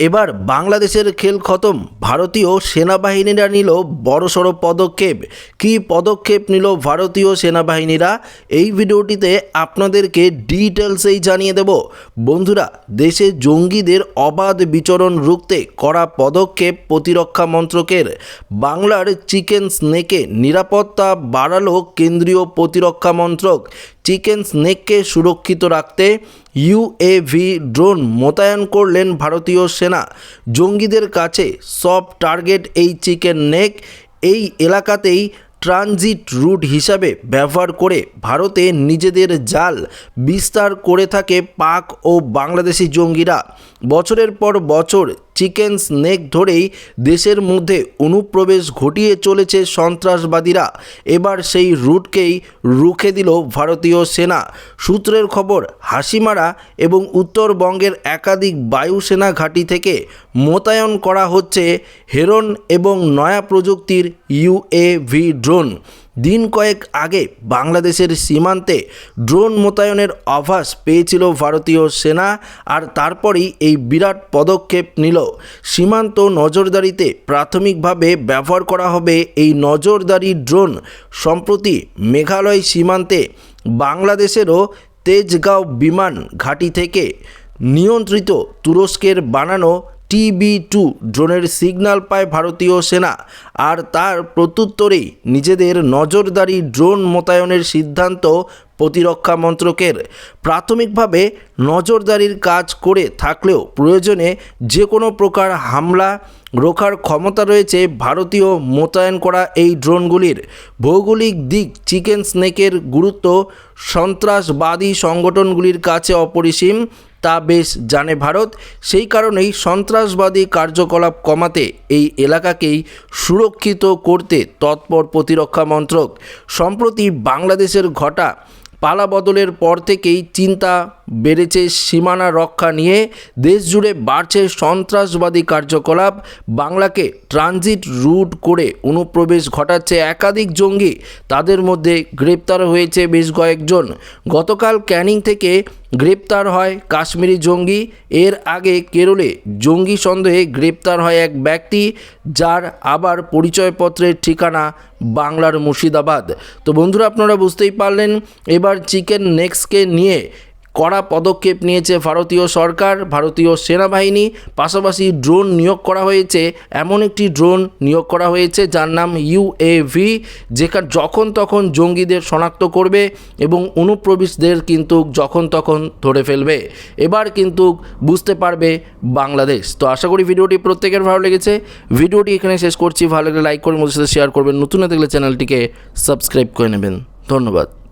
এবার বাংলাদেশের খেল খতম। ভারতীয় সেনাবাহিনীরা নিল বড়সড় পদক্ষেপ। কী পদক্ষেপ নিল ভারতীয় সেনাবাহিনীরা? এই ভিডিওটিতে আপনাদেরকে ডিটেলসেই জানিয়ে দেব। বন্ধুরা, দেশে জঙ্গিদের অবাধ বিচরণ রুখতে করা পদক্ষেপ প্রতিরক্ষা মন্ত্রকের। বাংলার চিকেন স্নেকে নিরাপত্তা বাড়ালো কেন্দ্রীয় প্রতিরক্ষা মন্ত্রক। চিকেন স্নেককে সুরক্ষিত রাখতে ইউএভি ড্রোন মোতায়েন করলেন ভারতীয় সেনা। জঙ্গিদের কাছে সব টার্গেট এই চিকেন নেক এই এলাকাতেই ট্রানজিট রুট হিসাবে ব্যবহার করে ভারতে নিজেদের জাল বিস্তার করে থাকে পাক ও বাংলাদেশি জঙ্গিরা। বছরের পর বছর চিকেন স্নেক ধরেই দেশের মধ্যে অনুপ্রবেশ ঘটিয়ে চলেছে সন্ত্রাসবাদীরা। এবার সেই রুটকেই রুখে দিল ভারতীয় সেনা। সূত্রের খবর, হাসিমারা এবং উত্তরবঙ্গের একাধিক বায়ুসেনা ঘাঁটি থেকে মোতায়েন করা হচ্ছে হেরন এবং নয়া প্রযুক্তির ইউএভি ড্রোন। দিন কয়েক আগে বাংলাদেশের সীমান্তে ড্রোন মোতায়েনের আভাস পেয়েছিল ভারতীয় সেনা আর তারপরেই এই বিরাট পদক্ষেপ নিল। সীমান্ত নজরদারিতে প্রাথমিকভাবে ব্যবহার করা হবে এই নজরদারি ড্রোন। সম্প্রতি মেঘালয় সীমান্তে বাংলাদেশেরও তেজগাঁও বিমান ঘাঁটি থেকে নিয়ন্ত্রিত তুরস্কের বানানো টিবি টু, ড্রোনের সিগন্যাল পায় ভারতীয় সেনা, আর তার প্রত্যুত্তরেই নিজেদের নজরদারি ড্রোন মোতায়েনের সিদ্ধান্ত প্রতিরক্ষা মন্ত্রকের। প্রাথমিকভাবে নজরদারির কাজ করে থাকলেও প্রয়োজনে যে কোনো প্রকার হামলা রোখার ক্ষমতা রয়েছে ভারতীয় মোতায়েন করা এই ড্রোনগুলির। ভৌগোলিক দিক চিকেন স্নেকের গুরুত্ব, সন্ত্রাসবাদী সংগঠনগুলির কাছে অপরিসীম তা বেশ জানে ভারত। সেই কারণেই সন্ত্রাসবাদী কার্যকলাপ কমাতে এই এলাকাকেই সুরক্ষিত করতে তৎপর প্রতিরক্ষা মন্ত্রক। সম্প্রতি বাংলাদেশের ঘটা পালা বদলের পর থেকেই চিন্তা বেড়েছে সীমানা রক্ষা নিয়ে। দেশ জুড়ে বাড়ছে সন্ত্রাসবাদী কার্যকলাপ। বাংলাকে ট্রানজিট রুট করে অনুপ্রবেশ ঘটাচ্ছে একাধিক জঙ্গি। তাদের মধ্যে গ্রেপ্তার হয়েছে বেশ কয়েকজন। গতকাল ক্যানিং থেকে গ্রেপ্তার হয় কাশ্মীরি জঙ্গি। এর আগে কেরলে জঙ্গি সন্দেহে গ্রেপ্তার হয় এক ব্যক্তি, যার আবার পরিচয়পত্রের ঠিকানা বাংলার মুর্শিদাবাদ। তো বন্ধুরা, আপনারা বুঝতেই পারলেন, এবার চিকেন নেক্সকে নিয়ে কড়া পদক্ষেপ নিয়েছে ভারতীয় সরকার, ভারতীয় সেনাবাহিনী, পাশাপাশি ড্রোন নিয়োগ করা হয়েছে, এমন একটি ড্রোন নিয়োগ করা হয়েছে যার নাম ইউএভি যেখানে যখন তখন জঙ্গিদের শনাক্ত করবে এবং অনুপ্রবেশদের কিন্তু যখন তখন ধরে ফেলবে। এবার কিন্তু বুঝতে পারবে বাংলাদেশ। তো আশা করি ভিডিওটি প্রত্যেকের ভালো লেগেছে। ভিডিওটি এখানে শেষ করছি। ভালো লাগলে লাইক করে মধ্যে সাথে শেয়ার করবেন। নতুন হয়ে থাকলে চ্যানেলটিকে সাবস্ক্রাইব করে নেবেন। ধন্যবাদ।